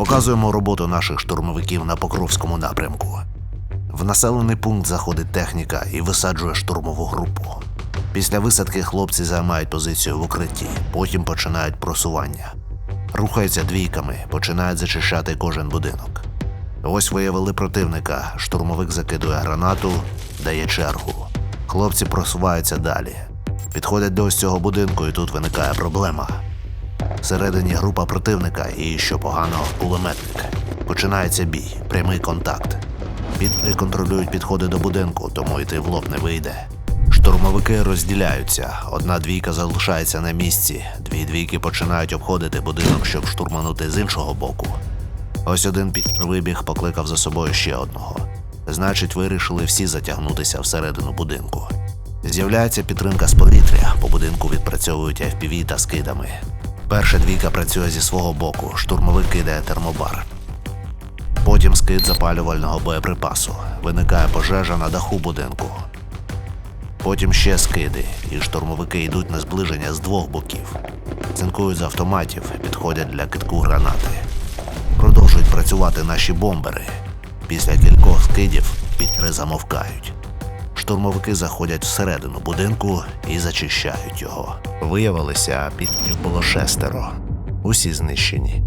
Показуємо роботу наших штурмовиків на Покровському напрямку. В населений пункт заходить техніка і висаджує штурмову групу. Після висадки хлопці займають позицію в укритті, потім починають просування. Рухаються двійками, починають зачищати кожен будинок. Ось виявили противника. Штурмовик закидує гранату, дає чергу. Хлопці просуваються далі. Підходять до ось цього будинку, і тут виникає проблема. Всередині група противника і, що погано, кулеметник. Починається бій, прямий контакт. Підри контролюють підходи до будинку, тому йти в лоб не вийде. Штурмовики розділяються. Одна двійка залишається на місці, дві двійки починають обходити будинок, щоб штурманути з іншого боку. Ось один вибіг покликав за собою ще одного. Значить, вирішили всі затягнутися всередину будинку. З'являється підтримка з повітря, по будинку відпрацьовують FPV та скидами. Перша двійка працює зі свого боку, штурмовик кидає термобар. Потім скид запалювального боєприпасу. Виникає пожежа на даху будинку. Потім ще скиди, і штурмовики йдуть на зближення з двох боків. Цинкують з автоматів, підходять для китку гранати. Продовжують працювати наші бомбери. Після кількох скидів підри замовкають. Штурмовики заходять всередину будинку і зачищають його. Виявилося, підрів було шестеро. Усі знищені.